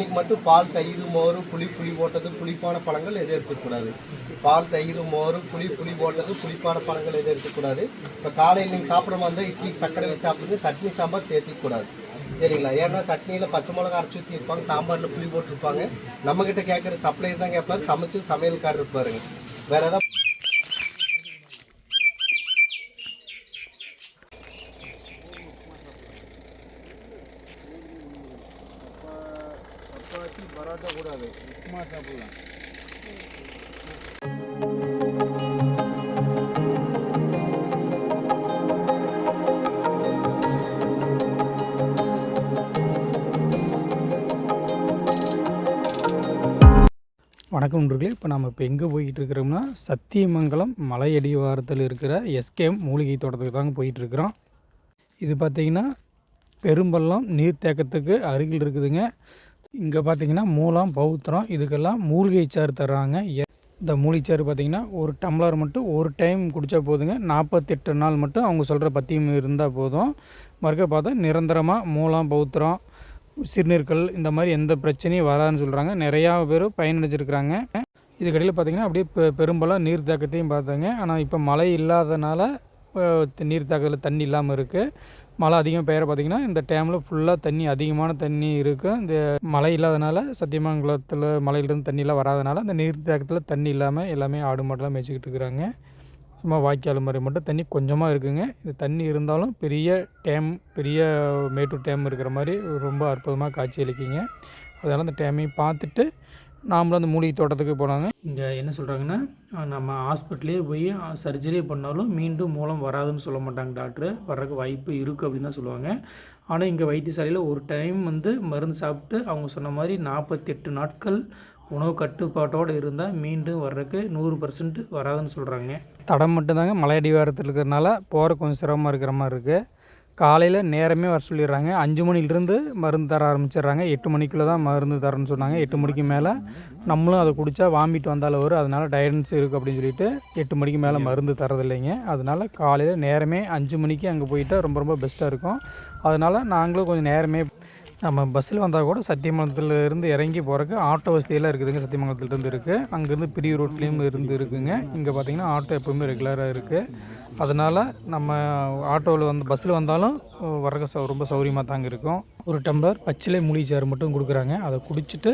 இன்னைக்கு மட்டும் பால் தயிர் மோர் புளி புளி போட்டது புளிப்பான பழங்கள் எதுவும் எடுத்துக்கூடாது பால் தயிர் மோர் புளி புளி போட்டது புளிப்பான பழங்கள் எதுவும் எடுத்துக்கூடாது இப்போ காலையில் நீங்கள் சாப்பிட்ற மாதிரி இருந்தால் இட்லி சக்கரை வச்சு சாப்பிடுங்க. சட்னி சாம்பார் சேர்த்திக்கூடாது சரிங்களா? ஏன்னா சட்னியில் பச்சை மிளகா அரைச்சி ஊற்றி இருப்பாங்க சாம்பாரில் புளி போட்டிருப்பாங்க. நம்மக்கிட்ட கேட்குற சப்ளையர் தான் கேட்பாரு சமைச்சு சமையல்காரர் இருப்பாருங்க. வேறு ஏதாவது சப்பாத்தி பரோட்டா கூடாது உப்புமா சாப்பிடலாம். வணக்கம் நண்பர்களே இப்போ நம்ம இப்போ எங்கே போய்கிட்டு இருக்கிறோம்னா சத்தியமங்கலம் மலையடிவாரத்தில் இருக்கிற எஸ்கேஎம் மூலிகை தோட்டத்துக்கு தாங்க போயிட்டு இருக்கிறோம். இது பார்த்திங்கன்னா பெரும்பள்ளம் நீர்த்தேக்கத்துக்கு அருகில் இருக்குதுங்க. இங்கே பார்த்தீங்கன்னா மூலம் பௌத்திரம் இதுக்கெல்லாம் மூலிகை சாறு தர்றாங்க. எ- இந்த மூலிகை சாறு பார்த்திங்கன்னா ஒரு டம்ளர் மட்டும் ஒரு டைம் குடித்தா போதுங்க. நாற்பத்தெட்டு நாள் மட்டும் அவங்க சொல்கிற பத்தியம் இருந்தால் போதும். மறுக்க பார்த்தா நிரந்தரமாக மூலம் பௌத்திரம் சிறுநீர்கள் இந்த மாதிரி எந்த பிரச்சனையும் வராதுன்னு சொல்கிறாங்க நிறையா பேர் பயனடைஞ்சிருக்கிறாங்க. இதுக்கடையில் பார்த்திங்கன்னா அப்படியே பெ பெரும்பாலும் நீர் தாக்கத்தையும் பார்த்தாங்க. ஆனால் இப்போ மழை இல்லாதனால நீர் தாக்கத்தில் தண்ணி இல்லாமல் இருக்குது மழை அதிகம் பெய்கிற பார்த்திங்கன்னா இந்த டைமில் ஃபுல்லாக தண்ணி அதிகமான தண்ணி இருக்கும் இந்த மழை இல்லாதனால சத்தியமங்கலத்தில் மலையிலேருந்து தண்ணியெலாம் வராதனால இந்த நீர் தேக்கத்தில் தண்ணி இல்லாமல் எல்லாமே ஆடு மாடெல்லாம் மேய்ச்சிக்கிட்டு இருக்கிறாங்க. சும்மா வாய்க்கால் மாதிரி மட்டும் தண்ணி கொஞ்சமாக இருக்குங்க. இந்த தண்ணி இருந்தாலும் பெரிய டேம் பெரிய மேட்டூர் டேம் இருக்கிற மாதிரி ரொம்ப அற்புதமாக காட்சி அளிக்குங்க. அதனால் அந்த டேமையும் பார்த்துட்டு நாமளும் அந்த மூலிகை தோட்டத்துக்கு போனாங்க. இங்கே என்ன சொல்கிறாங்கன்னா நம்ம ஹாஸ்பிட்டலே போய் சர்ஜரி பண்ணாலும் மீண்டும் மூலம் வராதுன்னு சொல்ல மாட்டாங்க டாக்டர் வர்றதுக்கு வாய்ப்பு இருக்குது அப்படின்னு தான் சொல்லுவாங்க. ஆனால் இங்கே வைத்தியசாலையில் ஒரு டைம் வந்து மருந்து சாப்பிட்டு அவங்க சொன்ன மாதிரி நாற்பத்தெட்டு நாட்கள் உணவு கட்டுப்பாட்டோடு இருந்தால் மீண்டும் வர்றதுக்கு நூறு பர்சன்ட் வராதுன்னு சொல்கிறாங்க தடம் மட்டும்தாங்க மலை அடிவாரத்தில் இருக்கிறதுனால போகிற கொஞ்சம் சிரமமாக இருக்கிற மாதிரி இருக்குது காலையில் நேரமே வர சொல்லிடுறாங்க. அஞ்சு மணிலிருந்து மருந்து தர ஆரம்பிச்சிடுறாங்க. எட்டு மணிக்குள்ளே தான் மருந்து தரேன்னு சொன்னாங்க. எட்டு மணிக்கு மேலே நம்மளும் அதை குடித்தா வாமிட் வந்தாலும் வரும். அதனால் டயர்னஸ் இருக்குது அப்படின்னு சொல்லிட்டு எட்டு மணிக்கு மேலே மருந்து தரதில்லைங்க அதனால் காலையில் நேரமே அஞ்சு மணிக்கு அங்கே போயிட்டா ரொம்ப ரொம்ப பெஸ்ட்டாக இருக்கும். அதனால் நாங்களும் கொஞ்சம் நேரமே நம்ம பஸ்ஸில் வந்தால் கூட சத்தியமங்கலத்துல இருந்து இறங்கி போகிறக்கு ஆட்டோ வசதியெல்லாம் இருக்குதுங்க. சத்தியமங்கலத்துலேருந்து இருக்குது அங்கேருந்து பெரிய ரோட்லேயும் இருந்து இருக்குங்க. இங்கே பார்த்தீங்கன்னா ஆட்டோ எப்போவுமே ரெகுலராக இருக்குது அதனால் நம்ம ஆட்டோவில் வந்து பஸ்ஸில் வந்தாலும் வரக சௌ ரொம்ப சௌகரியமாக தாங்க இருக்கும். ஒரு டம்ளர் பச்சிலை மூலிகை சேர் மட்டும் கொடுக்குறாங்க. அதை குடிச்சிட்டு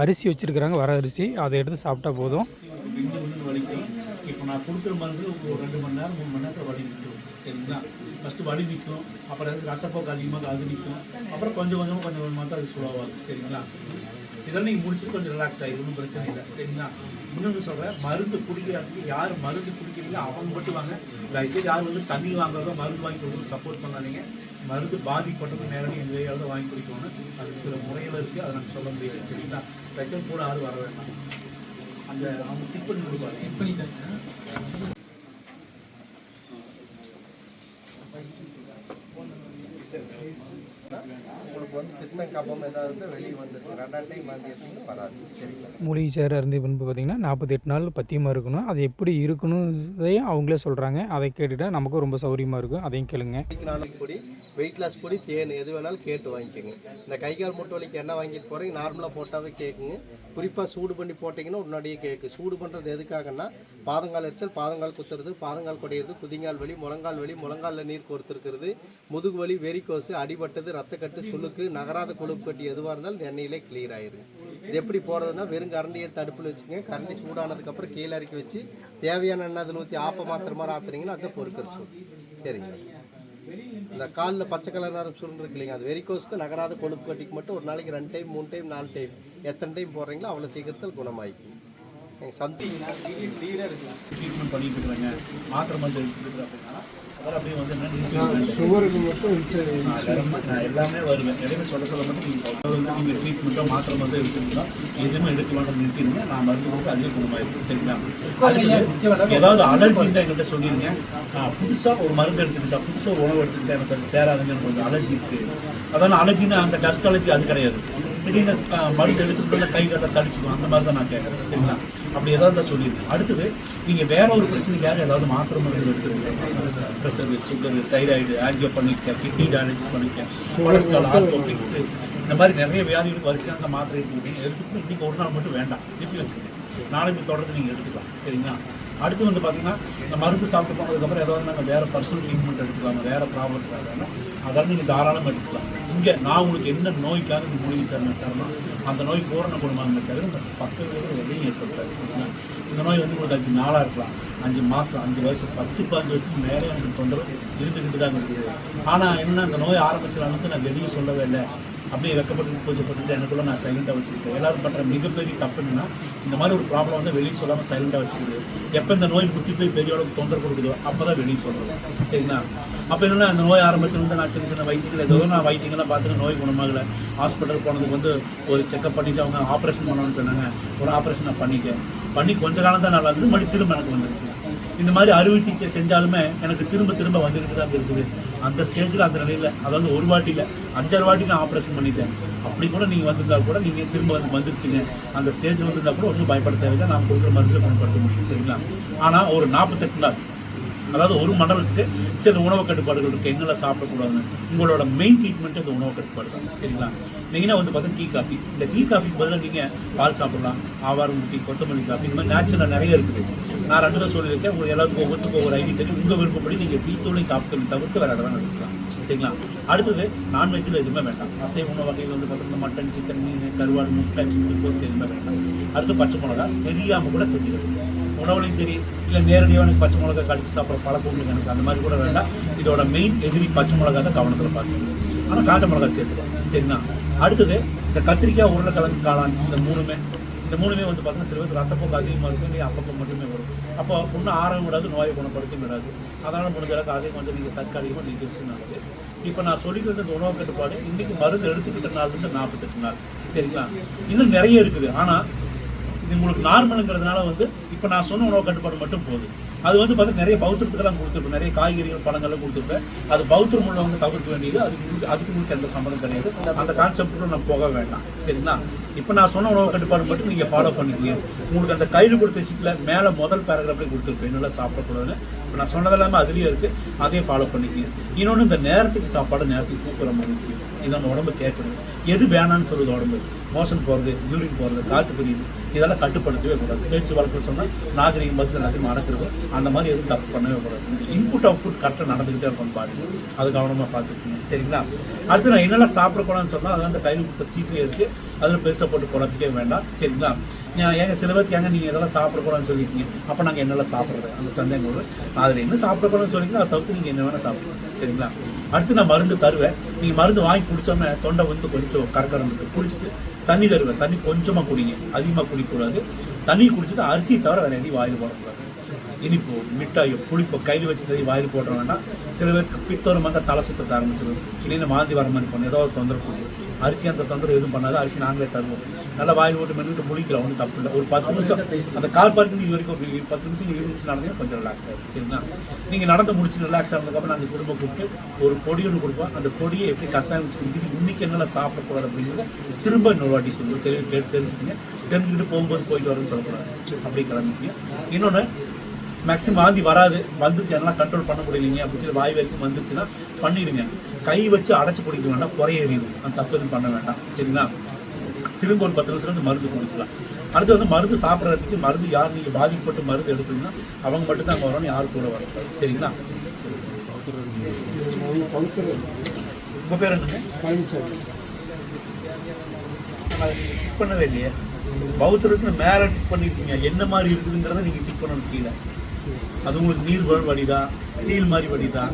அரிசி வச்சுருக்குறாங்க வர அரிசி. அதை எடுத்து சாப்பிட்டா போதும். இப்போ நான் கொடுக்குற மருந்து ஒரு ரெண்டு மணி நேரம் மூணு மணி நேரத்தில் வலி நிற்கும் சரிங்களா? ஃபஸ்ட்டு வலி நிற்கும் அப்புறம் ரத்தப்போக்கு அதிகமாக அது நிற்கும். அப்புறம் கொஞ்சம் கொஞ்சமாக கொஞ்சம் கொஞ்சமாக தான் அது சுலவாகும் சரிங்களா? இதெல்லாம் நீங்கள் முடிச்சுட்டு கொஞ்சம் ரிலாக்ஸ் ஆகி ஒன்றும் பிரச்சனை இல்லை. சரிங்களா? இன்னொன்று சொல்கிறேன் மருந்து குடிக்கிறதுக்கு யார் மருந்து குடிக்கிறீங்களோ அவங்க மட்டும் வாங்க. தயவுசெய்து யார் வந்து தண்ணி வாங்குறதோ மருந்து வாங்கி கொடுக்கணும் சப்போர்ட் பண்ணாதீங்க. மருந்து பாதிப்பட்டது நேரடி எங்கள் தான் வாங்கி குடிக்கணும் அதுக்கு சில முறைகள் இருக்குது அதை நம்ம சொல்ல முடியாது. சரிங்களா? தயவுசெய்து கூட யாரும் வர வேண்டாம். அந்த அவங்க டிக் பண்ணி கொடுப்பாங்க. டிக் பண்ணிட்டாங்க. உங்களுக்கு வந்து பித்தம் கபம் ஏதாவது வெளியே வந்துருக்கு ரெண்டாம் டைம் மருந்து எடுத்தீங்கன்னா வராது. சரிங்களா? மூலிகை சாறு அருந்தி பின்பு பார்த்திங்கன்னா நாற்பத்தெட்டு நாள் பத்தியமாக இருக்கணும். அது எப்படி இருக்கணும்தையும் அவங்களே சொல்கிறாங்க அதை கேட்டுட்டா நமக்கும் ரொம்ப சௌரியமாக இருக்கும். அதையும் கேளுங்க. நாளைக்கு வெயிட் லாஸ் பொடி தேன் எது வேணாலும் கேட்டு வாங்கிக்கோங்க. இந்த கை கால் மூட்டு வலிக்கு என்ன வாங்கிட்டு போகிறீங்க நார்மலாக போட்டாவே கேட்குங்க குறிப்பாக சூடு பண்ணி போட்டிங்கன்னா உடனடியே கேட்கு சூடு பண்ணுறது எதுக்காகன்னா பாதங்கால் எரிச்சல் பாதங்கால் குத்துறது பாதங்கால் குடையிறது குதிங்கால் வலி முழங்கால் வலி முழங்காலில் நீர் கொடுத்துருக்கிறது முதுகு வலி வெறிக்கோசு அடிபட்டது ரத்தக்கட்டு சுழுக்கு நகராத கொழுப்பு கட்டி எதுவாக இருந்தாலும் எண்ணெயிலே கிளியர் ஆயிடுது இது எப்படி போகிறதுனா வெறும் கரண்டியை தடுப்பில் வச்சுங்க கரண்டி சூடானதுக்கப்புறம் கீழே இறக்கி வச்சு தேவையான எண்ணெய் அதில் ஊற்றி ஆப்ப மாத்திர ஆத்துறீங்கன்னா அதை பொறுக்கிற சூடு சரிங்க இந்த காலில் பச்சை கலர் நேரம் சுருண்டு இருக்கு இல்லைங்க. அது வெரிகோஸ்க்கு நகராத கொழுப்பு கட்டிக்கு மட்டும் ஒரு நாளைக்கு ரெண்டு டைம் மூணு டைம் நாலு டைம் எத்தனை டைம் போடுறீங்களோ அவ்வளோ சீக்கிரத்தில் குணமாயிக்கும். ட்ரீட்மெண்ட் பண்ணிட்டு இருக்கிறாங்க. மாத்திரை மருந்து எடுத்துட்டு அப்படின்னா அப்படியே வந்து என்ன நிறுத்திடுவாங்க. சுகருக்கு மட்டும் நான் எல்லாமே நான் எல்லாமே வருவேன். எதுவுமே சொல்ல சொல்ல மட்டும் நீங்கள் வந்து நீங்கள் ட்ரீட்மெண்ட்டோ மாத்திரை மருந்து எடுத்துருந்தா எதுவுமே எடுக்க வேண்டாம் நிறுத்திடுங்க. நான் மருந்து கொடுத்து அதே குணமாயிருக்கும் சரிங்களா ஏதாவது அலர்ஜி இருந்தால் எங்கள்கிட்ட சொல்லிடுங்க நான் புதுசாக ஒரு மருந்து எடுத்துக்கிட்டா புதுசாக ஒரு உணவு எடுத்துக்கிட்டா எனக்கு அது சேராதுங்க எனக்கு கொஞ்சம் அலர்ஜி இருக்குது அதான் அலர்ஜின்னா அந்த டஸ்ட் அலர்ஜி அது கிடையாது. திடீர்னு மருந்து எடுத்துக்கிட்டு கை கட்ட தடிச்சுக்கும். அந்த மாதிரி தான் நான் கேட்குறேன். சரிங்களா? அப்படி ஏதாவது தான் சொல்லியிருக்கேன். அடுத்தது நீங்கள் வேற ஒரு பிரச்சனைக்காக ஏதாவது மாத்திரை மருந்து எடுத்துருக்கீங்க ப்ரெஷர் சுகர் தைராய்டு ஆன்ஜியோ பண்ணியிருக்கேன் கிட்னி டேமேஜ் பண்ணியிருக்கேன் கொலஸ்ட்ரால் ஆர்த்தோபிக்ஸ் இந்த மாதிரி நிறைய வியாதிகளுக்கு வரிசையான மாத்திரை எடுத்துருக்கீங்க. எடுத்துக்கிட்டு இன்றைக்கி ஒரு நாள் மட்டும் வேண்டாம். திருப்பி வச்சுக்கோங்க. நாளைக்கு தொடர்ந்து நீங்கள் எடுத்துக்கலாம். சரிங்களா? அடுத்து வந்து பார்த்தீங்கன்னா இந்த மருந்து சாப்பிட்டு போனதுக்கப்புறம் ஏதாவது நாங்கள் வேறு பர்சனல் ட்ரீட்மெண்ட் எடுத்துக்கலாம் வேறு ப்ராப்ளம் இருக்காதுன்னா அதெல்லாம் நீங்கள் தாராளமாக எடுத்துக்கலாம். இங்கே நான் உங்களுக்கு என்ன நோய்க்காக இந்த மூலிகை சார்ந்த அந்த நோய் பூரண குணமாக தவிர இந்த பக்கத்தில் எதையும் ஏற்படுத்தாது சரிங்களா? இந்த நோய் வந்து உங்களுக்கு அஞ்சு நாளாக இருக்கலாம். அஞ்சு மாதம் அஞ்சு வயசு பத்து பதினஞ்சு வருஷத்துக்கு மேலே எனக்கு தொந்தரவு இருந்துக்கிட்டு தான் இருக்குது. ஆனால் என்ன அந்த நோய் ஆரம்பிச்சதுலேருந்து நான் வெளியே சொல்லவே இல்லை. அப்படியே வெக்கப்பட்டு பார்த்துக்கிட்டேன் எனக்குள்ளே நான் சைலண்ட்டாக வச்சுருக்கேன். எல்லோரும் பண்ணுற மிகப்பெரிய தப்பு என்னன்னா இந்த மாதிரி ஒரு ப்ராப்ளம் வந்து வெளியே சொல்லாமல் சைலண்ட்டாக வச்சுக்கிறது எப்போ இந்த நோய் முட்டி போய் பெரிய அளவுக்கு தொந்தரவு கொடுக்குதோ அப்போ தான் வெளியே சொல்கிறது சரிங்களா? அப்போ என்னென்னா அந்த நோய் ஆரம்பிச்சிருந்து நான் சின்ன சின்ன வைத்தியங்கள் ஏதோ நான் வைத்தியங்கள்லாம் பார்த்துட்டு நோய் குணமாகலை. ஹாஸ்பிட்டல் போனதுக்கு வந்து ஒரு செக்கப் பண்ணிட்டு அவங்க ஆப்ரேஷன் பண்ணணும்னு சொன்னாங்க. ஒரு ஆப்ரேஷன் நான் பண்ணிட்டேன். பண்ணி கொஞ்ச காலம் தான் நல்லா இருந்தது. மறுபடியும் திரும்ப எனக்கு வந்துருச்சு. இந்த மாதிரி அறுவை சிகிச்சை செஞ்சாலுமே எனக்கு திரும்ப திரும்ப வந்துக்கிட்டு தான் இருக்குது. அந்த ஸ்டேஜில் அந்த நிலையில் அதாவது ஒரு வாட்டி இல்லை அஞ்சாறு வாட்டி நான் ஆப்ரேஷன் பண்ணிட்டேன். அப்படி கூட நீங்கள் வந்திருந்தா கூட நீங்கள் திரும்ப வந்து வந்துருச்சுங்க. அந்த ஸ்டேஜில் வந்திருந்தா கூட ஒன்றும் பயப்பட தேவையில்லை. நான் கொடுக்குற மருந்துல பயன்படுத்த முடியும் சரிங்களா? ஆனால் ஒரு நாற்பத்தெட்டு நாள் அதாவது ஒரு மண்டலத்துக்கு சில உணவு கட்டுப்பாடுகள் இருக்குது எங்கெல்லாம் சாப்பிடக்கூடாதுன்னு. உங்களோட மெயின் ட்ரீட்மெண்ட் இந்த உணவு கட்டுப்பாடு தான். சரிங்களா? மெயினாக வந்து பார்த்தா டீ காஃபி இந்த டீ காஃபிக்கு பதிலாக நீங்கள் பால் சாப்பிடலாம். ஆவாரம் டீ கொத்தமல்லி காஃபி இந்த மாதிரி நேச்சுரலாக நிறைய இருக்குது. நான் ரெண்டு தான் சொல்லியிருக்கேன். உங்களுக்கு எல்லாருக்கும் ஒவ்வொருத்துக்கும் ஒவ்வொரு ஐடி தெரியும் உங்கள் விருப்பப்படி நீங்கள் டீ தூளை காப்பி தவிர்த்து வேறு இடம் எடுக்கலாம் சரிங்களா? அடுத்தது நான்வெஜ்ஜில் எதுவுமே வேண்டாம். அசைவ உணவு வகையில் வந்து பார்த்தீங்கன்னா மட்டன் சிக்கன் மீன் கருவாடு முட்டை போட்டு எதுவுமே வேண்டாம். அடுத்து பச்சை மிளகா தெரியாமல் கூட செஞ்சுக்கிறது உணவுலையும் சரி இல்லை நேரடியாக எனக்கு பச்சை மிளகா கடிச்சு சாப்பிட்ற பழக்கம் உங்களுக்கு எனக்கு அந்த மாதிரி கூட வேண்டாம். இதோட மெயின் எதிரி பச்சை மிளகா தான் கவனத்தில் பார்த்துக்கணும் ஆனால் காஞ்ச மிளகா சேர்த்துக்கலாம் சரிங்களா அடுத்தது இந்த கத்திரிக்காய் உருளைக்கிழங்கு காளான் இந்த மூணுமே இந்த மூணுமே வந்து பார்த்தீங்கன்னா சில பேர் ரத்தப்போக்கு அதிகமாக இருக்கும் நீங்கள் அப்பப்போ மட்டுமே வரும். அப்போ ஒன்றும் ஆரவும் விடாது நோயை குணப்படுத்தி விடாது. அதனால் முடிஞ்ச அளவுக்கு அதையும் வந்து நீங்கள் தற்காலிகமாக நீங்கள் வச்சு நல்லது இப்போ நான் சொல்லிக்கிறது இந்த உணவு கட்டுப்பாடு இன்றைக்கி மருந்து எடுத்துக்கிட்ட நாள்லேருந்து நாற்பத்தெட்டு நாள். சரிங்களா? இன்னும் நிறைய இருக்குது. ஆனால் இது உங்களுக்கு நார்மலுங்கிறதுனால வந்து இப்போ நான் சொன்ன உணவு கட்டுப்பாடு மட்டும் போதும். அது வந்து பார்த்தீங்கன்னா நிறைய பௌத்திரத்துக்கெல்லாம் கொடுத்துருப்பேன். நிறைய காய்கறிகள் பழங்கள்லாம் கொடுத்துருப்பேன். அது பௌத்திரம் உள்ளவங்க தவிர்க்க வேண்டியது. அதுக்கு உங்களுக்கு அதுக்கு உங்களுக்கு எந்த சம்மந்தம் கிடையாது. அந்த கான்செப்டுக்குள்ள நான் போக வேண்டாம். சரிங்களா? இப்போ நான் சொன்ன உணவு கட்டுப்பாடு மட்டும் நீங்கள் ஃபாலோ பண்ணிக்கீங்க. உங்களுக்கு அந்த கையில் கொடுத்த சீட்டில் மேலே முதல் பேராகிராஃப்லேயே கொடுத்துருப்பேன். என்னெல்லாம் சாப்பிடக்கூடாதுன்னு இப்போ நான் சொன்னதெல்லாமே அதுலேயும் இருக்குது அதையும் ஃபாலோ பண்ணிக்கீங்க. இன்னொன்று இந்த நேரத்துக்கு சாப்பாடு நேரத்துக்கு தூக்குற மாதிரி இது நம்ம உடம்பு கேட்கணும் எது வேணான்னு சொல்லுது உடம்பு. மோஷன் போகிறது யூரின் போகிறது காற்று பிரியுது இதெல்லாம் கட்டுப்படுத்தவே கூடாது. பேச்சு வழக்கு சொன்னால் நாகரிகம் பற்றி எல்லாத்தையும் நடக்கிறது அந்த மாதிரி எதுவும் தப்பு பண்ணவே கூடாது. இன்புட் அவுட்புட் கரெக்டாக நடந்துக்கிட்டே இருக்கும் பாருங்க. அது கவனமாக பார்த்துருக்கீங்க சரிங்களா? அடுத்து நான் என்னெல்லாம் சாப்பிடக்கூடாதுன்னு சொன்னால் அதெல்லாம் அந்த கையில் கொடுத்த சீட்லேயே இருக்குது அதில் பெருசாக போட்டு குழப்பிக்கவே வேண்டாம். சரிங்களா? ஏங்க சில பேருக்கு ஏங்க நீங்கள் இதெல்லாம் சாப்பிடக்கூடாதுன்னு சொல்லியிருக்கீங்க அப்போ நாங்கள் என்னெல்லாம் சாப்பிட்றது? அந்த சந்தேகம் அதில் என்ன சாப்பிடக்கூடாதுன்னு சொல்லிங்கன்னா அதை தவிர்த்து நீங்கள் என்ன வேணால் சாப்பிடுங்க. சரிங்களா? அடுத்து நான் மருந்து தருவேன். நீங்கள் மருந்து வாங்கி குடிச்சோன்னே தொண்டை வந்து கொஞ்சம் கரகரந்து குடிச்சிட்டு தண்ணி தருவேன். தண்ணி கொஞ்சமாக குடிங்க. அதிகமாக குடிக்கக்கூடாது. தண்ணி குடிச்சிட்டு அரிசி தவிர வேறு எதையும் வாயில் போடக்கூடாது. இனிப்பு மிட்டாயோ புளிப்போ கையில் வச்சு எதையும் வாயில் போடுற வேண்டாம். சில பேருக்கு பித்தோரமாக தலை சுத்த ஆரம்பிச்சிடும் இல்லைன்னா மாந்தி வர மாதிரி பண்ணும் ஏதோ ஒரு தொந்தரவு கொடுக்கும். அரிசி அந்த தொந்தரவு எதுவும் பண்ணாது அரிசி நாங்களே தருவோம். நல்லா வாயில் போட்டு மென்னுட்டு முழிக்கலாம் ஒன்றும் தப்பு இல்லை. ஒரு பத்து நிமிஷம் அந்த கால் பார்க்கிங் இது வரைக்கும் ஒரு பத்து நிமிஷம் இருபது நிமிஷம் நடந்தீங்கன்னா கொஞ்சம் ரிலாக்ஸ் ஆகும் சரிங்களா? நீங்கள் நடந்து முடிச்சு ரிலாக்ஸ் ஆனதுக்கப்புறம் நாங்கள் திரும்ப கூப்பிட்டு ஒரு பொடி ஒன்று கொடுப்போம் அந்த பொடியை எப்படி கசாயம் வச்சு இன்னைக்கு என்னெல்லாம் சாப்பிடக்கூடாது அப்படிங்கிறத திரும்ப இன்னொரு வாட்டி சொல்லுவோம் தெரி தெரி- தெரிஞ்சுக்கங்க. தெரிஞ்சுக்கிட்டு போகும்போது போயிட்டு வரேன்னு சொல்லக்கூடாது. அப்படி கிளம்பிக்கங்க இன்னொன்று மேக்ஸிமம் வாந்தி வராது. வந்துச்சு எல்லாம் கண்ட்ரோல் பண்ண முடியலைங்க அப்படின்னு சொல்லி வாய் வரைக்கும் வந்துச்சுன்னா பண்ணிடுங்க. கை வச்சு அடைச்சி குடிக்க வேண்டாம் குறைய எறியும் அந்த தப்பு எதுவும் பண்ண வேண்டாம். சரிங்களா? திரும்ப ஒரு பத்து நிமிஷம் மருந்து கொடுக்கலாம் அடுத்து வந்து மருந்து சாப்பிட்றதுக்கு மருந்து யார் நீங்கள் பாதிக்கப்பட்டு மருந்து எடுத்தீங்கன்னா அவங்க மட்டும் தான் அங்கே வரணும் யார் கூட வரணும். சரிங்களா? உங்கள் பேர் என்னங்க? அதை டிக் பண்ணவே இல்லையே. பௌத்தருக்கு மேலே டிக் பண்ணியிருக்கீங்க என்ன மாதிரி இருக்குதுங்கிறத நீங்கள் டிக் பண்ணணும் கீழே. அது உங்களுக்கு நீர் வ- வடிதா சீல் மாதிரி வடிதா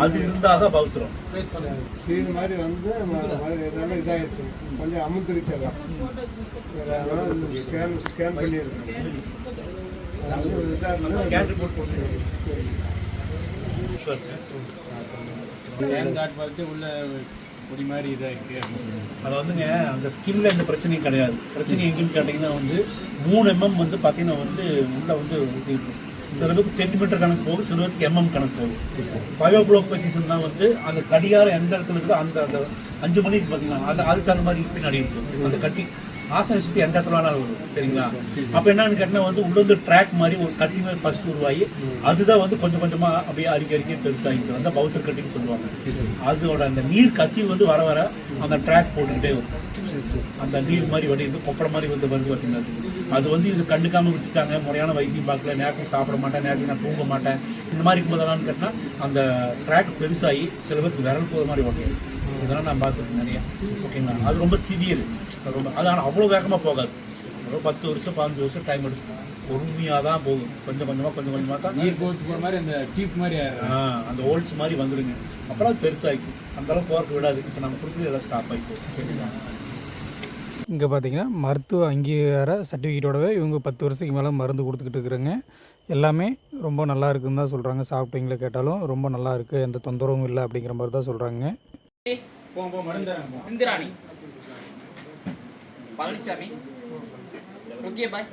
அது இருந்தால் தான் பௌத்திரம் சீன் மாதிரி வந்து இதாகிடுச்சு கொஞ்சம் அமுத்துருச்சு எல்லாம் ஸ்கேன் ஸ்கேன் பண்ணியிருக்கேன். ஸ்கேன் ரிப்போர்ட் போட்டு ஸ்கேன் கார்டு பார்த்து உள்ள பொடி மாதிரி இதாக இருக்கு அது வந்துங்க அந்த ஸ்கின்ல எந்த பிரச்சனையும் கிடையாது. பிரச்சனை எங்கேன்னு கேட்டிங்கன்னா வந்து மூணு எம்எம் வந்து பார்த்தீங்கன்னா வந்து உள்ள வந்து இருக்கும். சில பேருக்கு சென்டிமீட்டர் கணக்கு போகும் சில பேருக்கு எம்எம் கணக்கு போகும். பயோ குளோக் பொசிஷன் தான் வந்து அந்த கடிகாரம் எந்த இடத்துல இருக்குதோ அந்த அந்த அஞ்சு மணிக்கு பார்த்தீங்கன்னா அது அதுக்கு அந்த மாதிரி பின்னாடி இருக்கும் அந்த கட்டி ஆசை சுற்றி எந்த இடத்துல வேணாலும் வரும் சரிங்களா? அப்போ என்னன்னு கேட்டால் வந்து உள்ள வந்து ட்ராக் மாதிரி ஒரு கட்டிங் மாதிரி ஃபர்ஸ்ட் உருவாகி அதுதான் வந்து கொஞ்சம் கொஞ்சமாக அப்படியே அடிக்க அடிக்க பெருசாகிட்டு வந்து பௌத்தர் கட்டிங் சொல்லுவாங்க. அதோட அந்த நீர் கசிவு வந்து வர வர அந்த ட்ராக் போட்டுக்கிட்டே வரும். அந்த நீர் மாதிரி வடிந்து கொப்பளை மாதிரி வந்து வருது பார்த்தீங்கன்னா அது வந்து இது கண்டுக்காம விட்டுட்டாங்க. முறையான வைத்தியம் பார்க்கல. நேரத்துக்கு சாப்பிட மாட்டேன். நேரத்துக்கு நான் தூங்க மாட்டேன். இந்த மாதிரி இருக்கும்போதெல்லாம் கேட்டால் அந்த ட்ராக் பெருசாகி சில பேருக்கு விரல் போகிற மாதிரி ஓட்டையும் இதெல்லாம் நான் பார்த்துருக்கேன் நிறைய. ஓகேங்களா அது ரொம்ப சிவியர் ரொம்ப அது ஆனால் அவ்வளோ வேகமாக போகாது. ஒரு பத்து வருஷம் பதினஞ்சு வருஷம் டைம் எடுக்கும். பொறுமையாக தான் போகும். கொஞ்சம் கொஞ்சமாக கொஞ்சம் கொஞ்சமாக தான் நீர் கோத்து போகிற மாதிரி அந்த டியூப் மாதிரி அந்த ஓல்ஸ் மாதிரி வந்துடுங்க அப்புறம் அது பெருசாகிக்கும் அந்த அளவுக்கு போகிறதுக்கு விடாது. இப்போ நம்ம கொடுக்குறது எல்லாம் ஸ்டாப் ஆகிக்கும் சரிங்களா? இங்கே பார்த்தீங்கன்னா மருத்துவ அங்கீகார சர்டிஃபிகேட்டோடவே இவங்க பத்து வருஷத்துக்கு மேலே மருந்து கொடுத்துக்கிட்டு இருக்கிறாங்க. எல்லாமே ரொம்ப நல்லா இருக்குன்னு தான் சொல்கிறாங்க சாப்பிட்டீங்களா கேட்டாலும் ரொம்ப நல்லா இருக்குது எந்த தொந்தரவும் இல்லை அப்படிங்கிற மாதிரி தான் சொல்கிறாங்க போங்க போ மருந்து தரேன் போ. சிந்திராணி பழனிசாமி ஓகே பாய்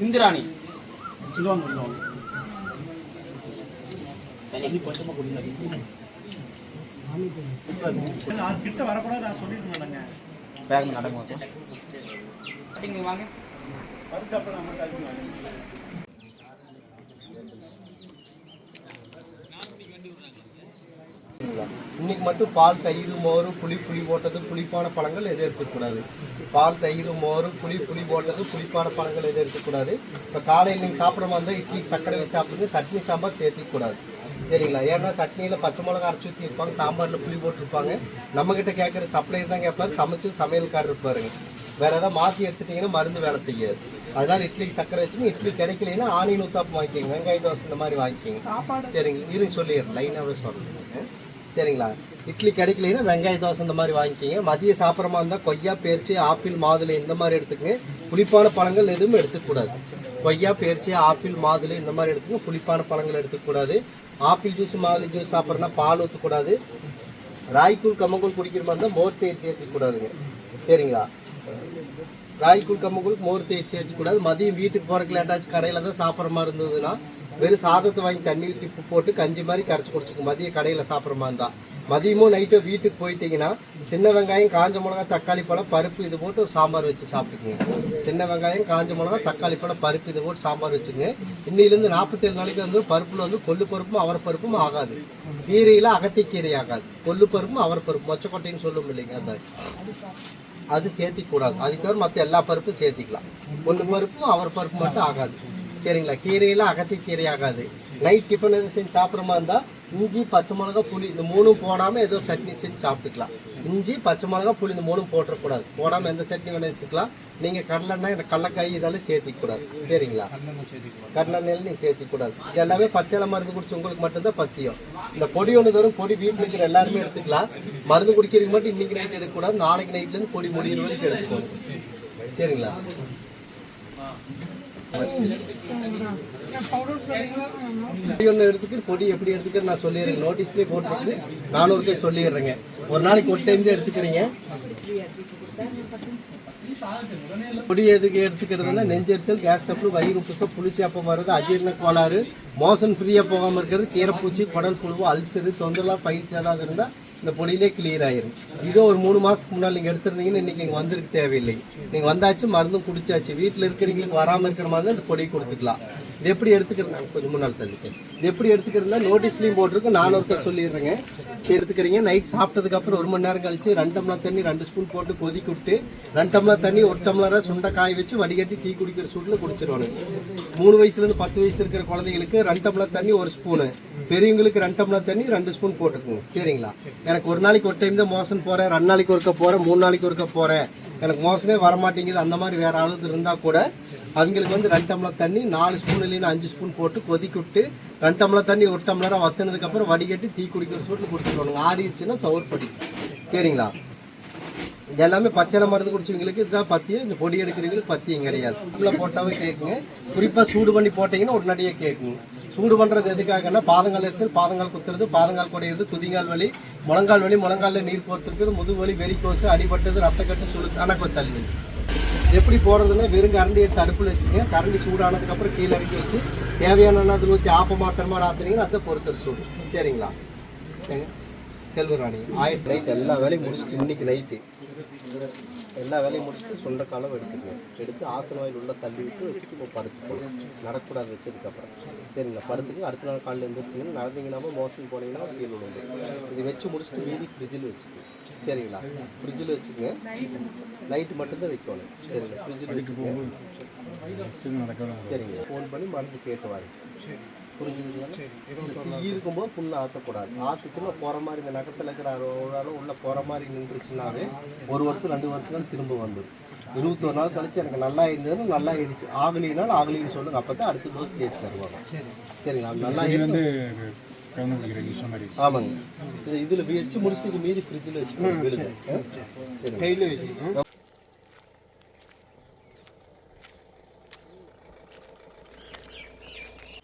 சிந்திராணி தண்ணி கொஞ்சமாக கொடுங்க. கிட்ட வரக்கூடாது நான் நடங்க வாங்க நம்ம இன்னைக்கு மட்டும் பால் தயிர் மோர் புளி புளி போட்டது புளிப்பான பழங்கள் எதுவும் எடுத்துக்கூடாது பால் தயிர் மோர் புளி புளி போட்டது புளிப்பான பழங்கள் எதுவும் எடுத்துக்கூடாது இப்போ காலையில் நீங்கள் சாப்பிட்ற மாதிரி இருந்தால் இட்லி சக்கரை வச்சு சாப்பிடுங்க சட்னி சாம்பார் சேர்த்திக்கூடாது சரிங்களா ஏன்னா சட்னியில் பச்சை மிளகா அரைச்சி ஊற்றி இருப்பாங்க சாம்பாரில் புளி போட்டிருப்பாங்க. நம்மக்கிட்ட கேட்குற சப்ளையர் தான் கேட்பாரு சமைச்சு சமையல்காரர் இருப்பாருங்க. வேற ஏதாவது மாற்றி எடுத்துட்டீங்கன்னா மருந்து வேலை செய்யாது. அதனால இட்லிக்கு சக்கரை வச்சுங்க இட்லி கிடைக்கலைன்னா ஆனியன் ஊத்தாப்பு வாங்கிக்கோங்க வெங்காய தோசை இந்த மாதிரி வாங்கிக்கோங்க. சரிங்களா? இருங்க சொல்லிடுறேன் லைனாகவே சொல்கிறேன் சரிங்களா? இட்லி கிடைக்கலைன்னா வெங்காய தோசை இந்த மாதிரி வாங்கிக்கிங்க. மதியம் சாப்பிட்ற மாதிரி இருந்தால் கொய்யா பேரிச்சி ஆப்பிள் மாதுளை இந்த மாதிரி எடுத்துக்கங்க. புளிப்பான பழங்கள் எதுவுமே எடுத்துக்கூடாது கொய்யா பேரிச்சி ஆப்பிள் மாதுளை இந்த மாதிரி எடுத்துக்கங்க. புளிப்பான பழங்கள் எடுத்துக்கூடாது ஆப்பிள் ஜூஸ் மாதிரி ஜூஸ் சாப்பிட்றனா பால் ஊற்றக்கூடாது ராய்க்கூழ் கம்மங்கூழ் குடிக்கிற மாதிரி இருந்தால் மோர் தேர் சேர்த்துக்கூடாதுங்க. சரிங்களா? ராய்க்கூழ் கம்மங்கூழ் மோர் தேர் சேர்த்துக்கூடாது. மதியம் வீட்டுக்கு போகிறக்கு லேட்டாச்சு கடையில் தான் சாப்பிட்ற மாதிரி இருந்ததுன்னா வெறும் சாதத்தை வாங்கி தண்ணி ஊற்றி உப்பு போட்டு கஞ்சி மாதிரி கரைச்சி குடிச்சிக்கும் மதியம் கடையில் சாப்பிட்ற மாதிரி இருந்தால் மதியமும் நைட்டும் வீட்டுக்கு போயிட்டீங்கன்னா சின்ன வெங்காயம் காஞ்ச மிளகா தக்காளி பழம் பருப்பு இது போட்டு ஒரு சாம்பார் வச்சு சாப்பிட்டுக்குங்க. சின்ன வெங்காயம் காஞ்ச மிளகா தக்காளி பழம் பருப்பு இது போட்டு சாம்பார் வச்சுங்க இன்னிலேருந்து நாற்பத்தேழு நாளைக்கு வந்து பருப்பில் வந்து கொள்ளு பருப்பும் அவரை பருப்பும் ஆகாது. கீரையில் அகத்திக்கீரை ஆகாது. கொள்ளு பருப்பும் அவரை பருப்பு மொச்சக்கொட்டைன்னு சொல்லும் இல்லைங்க அந்த அது சேர்த்திக்கூடாது. அதுக்கு தவிர மற்ற எல்லா பருப்பும் சேர்த்திக்கலாம். கொள்ளு பருப்பும் அவர் பருப்பு மட்டும் ஆகாது. சரிங்களா? கீரையில் அகத்திக்கீரை ஆகாது. நைட் டிஃபன் எதுவும் செஞ்சு சாப்பிட்ற மாதிரி இருந்தால் இஞ்சி பச்சை மிளகா புளி இந்த மூணும் போடாமல் ஏதோ சட்னி செஞ்சு சாப்பிட்டுக்கலாம். இஞ்சி பச்சை மிளகா புளி இந்த மூணும் போட்டுறக்கூடாது. போடாமல் எந்த சட்னி வேணால் எடுத்துக்கலாம். நீங்கள் கடலெண்ணெய் இந்த கடலக்காய் இதெல்லாம் சேர்த்திக்கூடாது சரிங்களா? கடலெண்ணெயில் நீங்கள் சேர்த்திக்கூடாது இது எல்லாமே பச்சையில மருந்து குடிச்சு உங்களுக்கு மட்டும்தான் பத்தியம். இந்த பொடி ஒன்று தரும் பொடி வீட்டில் இருக்கிற எல்லாருமே எடுத்துக்கலாம். மருந்து குடிக்கிறதுக்கு மட்டும் இன்னைக்கு நைட் எடுக்கக்கூடாது. நாளைக்கு நைட்லேருந்து பொடி முடிகிற வரைக்கும் எடுத்துக்கணும் சரிங்களா? பொடி ஒன்று எடுத்துக்கிட்டு பொடி எப்படி எடுத்துக்கிறது நான் சொல்லிடுறேன். நோட்டீஸ்லேயே போட்டுருக்கு. நானூறுக்கே சொல்லிடுறேங்க. ஒரு நாளைக்கு ஒரு டைம் தான் எடுத்துக்கிறீங்க. பொடி எதுக்கு எடுத்துக்கிறதுனா நெஞ்சரிச்சல் கேஸ் டப்பு வயிறு உப்புசம் புளிச்சாப்பம் வர்றது அஜீரண கோளாறு. மோஷன் ஃப்ரீயாக போகாமல் இருக்கிறது கீரைப்பூச்சி குடல் புழுவு அல்சரு தொந்தரலாம் பயிற்சி ஏதாவது இருந்தால் இந்த பொடியிலே கிளியர் ஆயிரும். இதோ ஒரு மூணு மாதத்துக்கு முன்னால் நீங்கள் எடுத்திருந்தீங்கன்னு இன்றைக்கி இங்கே வந்திருக்க தேவையில்லை. நீங்கள் வந்தாச்சு மருந்தும் குடிச்சாச்சு. வீட்டில் இருக்கிறவங்களுக்கு வராமல் இருக்கிற மாதிரி தான் இந்த பொடி கொடுத்துக்கலாம். இது எப்படி எடுத்துக்கிறேன்? கொஞ்சம் முன்னால் தள்ளிட்டேன். இது எப்படி எடுத்துக்கிறதுனா நோட்டீஸ்லையும் போட்டிருக்கு ஒருத்தர் சொல்லிடுறேங்க. எடுத்துக்கிறீங்க. நைட் சாப்பிட்டதுக்கப்புறம் ஒரு மணி நேரம் கழிச்சு ரெண்டு டம்ளர் தண்ணி ரெண்டு ஸ்பூன் போட்டு கொதிக்க விட்டு ரெண்டு டம்ளர் தண்ணி ஒரு டம்ளராக சுண்டை காய வச்சு வடிகட்டி டீ குடிக்கிற சூட்டில் குடிச்சிடணும் மூணு வயசுலேருந்து பத்து வயசு இருக்கிற குழந்தைங்களுக்கு ரெண்டு டம்ளர் தண்ணி ஒரு ஸ்பூனு பெரியவங்களுக்கு ரெண்டு டம்ளர் தண்ணி ரெண்டு ஸ்பூன் போட்டுக்கோங்க. சரிங்களா? எனக்கு ஒரு நாளைக்கு ஒரு டைம் தான் மோசன் போகிறேன் ரெண்டு நாளைக்கு ஒருக்க போகிறேன் மூணு நாளைக்கு ஒருக்க போகிறேன் எனக்கு மோசனே வர மாட்டேங்குது அந்த மாதிரி வேறு ஆளுது இருந்தால் கூட அவங்களுக்கு வந்து ரெண்டு டம்ளர் தண்ணி நாலு ஸ்பூன் இல்லைன்னா அஞ்சு ஸ்பூன் போட்டு கொதிக்க விட்டு ரெண்டு டம்ளர் தண்ணி ஒரு டம்ளராக வத்தினதுக்கப்புறம் வடிகட்டி டீ குடிக்கிற சூட்டில் கொடுத்துருவாங்க ஆறிடுச்சுன்னா தவறுபடி சரிங்களா? இது எல்லாமே பச்சையில் மருந்து குடிச்சவங்களுக்கு இதுதான் பத்தியம். இந்த பொடி எடுக்கிறவங்களுக்கு பத்தியம் கிடையாது. உள்ள போட்டாவே கேட்குங்க குறிப்பாக சூடு பண்ணி போட்டிங்கன்னா உடனடியே கேட்குங்க சூடு பண்ணுறது எதுக்காகன்னா பாதங்கால் எரிச்சல் பாதங்கால் குத்துறது பாதங்கால் குடையிறது குதிங்கால் வலி முழங்கால் வலி முழங்காலில் நீர் கோர்த்துருக்குது முதுகு வலி வெறிக்கோசு அடிபட்டது ரத்தக்கட்டு சுழு அணக்கொத்தல் வலி எப்படி போடுறதுன்னா வெறும் கரண்டி எடுத்து அடுப்பில் வச்சுங்க. கரண்டி சூடானதுக்கப்புறம் கீழே இறக்கி வச்சு தேவையான அதில் ஊற்றி ஆப்ப மாத்திரமா ஆத்துனீங்கன்னா அதை பொறுத்தர் சூடு. சரிங்களா? செல்வராணி ஆயிரத்தி நைட் எல்லா வேலையும் முடிச்சுட்டு இன்னைக்கு நைட்டு எல்லா வேலையும் முடிச்சுட்டு சொந்த காலம் எடுத்துக்கங்க. எடுத்து ஆசன வாயில் உள்ள தள்ளி விட்டு வச்சுட்டு இப்போ படுத்துக்கணும் நடக்கூடாது வச்சதுக்கப்புறம். சரிங்களா? படுத்துக்கு அடுத்த நாள் காலையில் எழுந்திரிச்சிங்கன்னா நடந்தீங்கன்னா மோசம் போனீங்கன்னா கீழே விழுந்து இது வச்சு முடிச்சுட்டு மீதி ஃப்ரிட்ஜில் வச்சுக்கோங்க. சரிங்களா? ஃப்ரிட்ஜில் வச்சுக்கோங்க. நைட்டு மட்டும்தான் வைக்கணும். சரிங்களா? ஃப்ரிட்ஜில் வச்சுக்கோங்க. சரிங்க. ஃபோன் பண்ணி மருந்து கேட்டு வாங்க புரிஞ்சுதுங்களா? சீ இருக்கும்போது புண்ணு ஆற்றக்கூடாது ஆற்றுச்சுன்னா போகிற மாதிரி இந்த நகத்தில் இருக்கிற அறுபது உள்ள போகிற மாதிரி நின்றுச்சுனாவே ஒரு வருஷம் ரெண்டு வருஷம் திரும்ப வந்துடும் இருபத்தொரு நாள் கழிச்சு எனக்கு நல்லா இருந்ததுன்னு நல்லா ஆயிடுச்சு. ஆகலினாலும் ஆகலின்னு சொல்லுங்க. அப்போ தான் அடுத்த டோஸ் சேர்த்து தருவாங்க. சரிங்களா? அது நல்லா இருந்து ஆமாங்க. இது இதில் வச்சு முடிச்சு இது மீறி ஃப்ரிட்ஜில் வச்சுக்கோங்க விழுது சரிங்க கையில் வைக்கணும்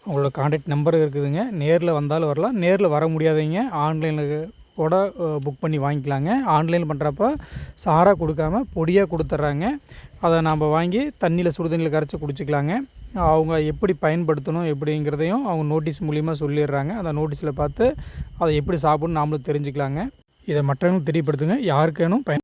அவங்களோட காண்டாக்ட் நம்பர் இருக்குதுங்க. நேரில் வந்தாலும் வரலாம். நேரில் வர முடியாதவங்க ஆன்லைனில் கூட புக் பண்ணி வாங்கிக்கலாங்க. ஆன்லைன் பண்ணுறப்ப சாராக கொடுக்காம பொடியாக கொடுத்துட்றாங்க. அதை நாம் வாங்கி தண்ணியில் சுடுதண்ணியில் கரைச்சி குடிச்சிக்கலாங்க. அவங்க எப்படி பயன்படுத்தணும் எப்படிங்கிறதையும் அவங்க நோட்டீஸ் மூலிமா சொல்லிடுறாங்க. அந்த நோட்டீஸில் பார்த்து அதை எப்படி சாப்பிடணும் நாமளும் தெரிஞ்சுக்கலாங்க. இதை மற்றவங்களும் தெரியப்படுத்துங்க. யாருக்கேனும் பயன்